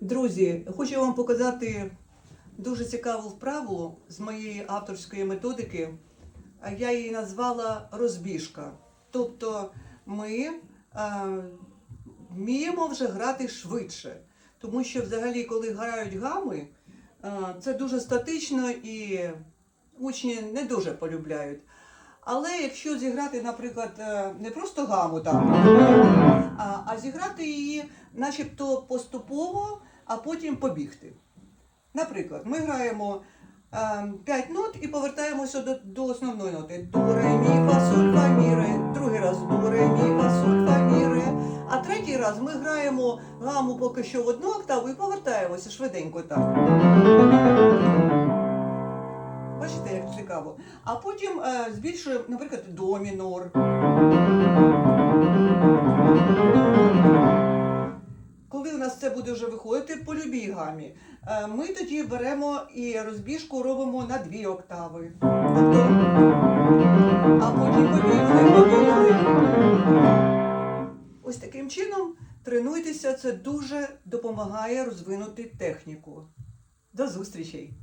Друзі, хочу вам показати дуже цікаву вправу з моєї авторської методики. Я її назвала розбіжка. Тобто ми е, вміємо вже грати швидше. Тому що взагалі, коли грають гами, е, це дуже статично і учні не дуже полюбляють. Але якщо зіграти, наприклад, е, не просто гаму там, а, а зіграти її начебто поступово, а потім побігти. Наприклад, ми граємо 5 нот і повертаємося до, до основної ноти. До, ре, мі, фа, соль, фа. Другий раз до, ре, мі, фа, соль, фа. А третій раз ми граємо гаму поки що в одну октаву і повертаємося швиденько так. Бачите. А потім е, збільшуємо, наприклад, до мінор. Коли у нас це буде вже виходити по любій гамі, е, ми тоді беремо і розбіжку робимо на дві октави. Тобто, а потім побігли, побігли. Ось таким чином тренуйтеся, це дуже допомагає розвинути техніку. До зустрічей!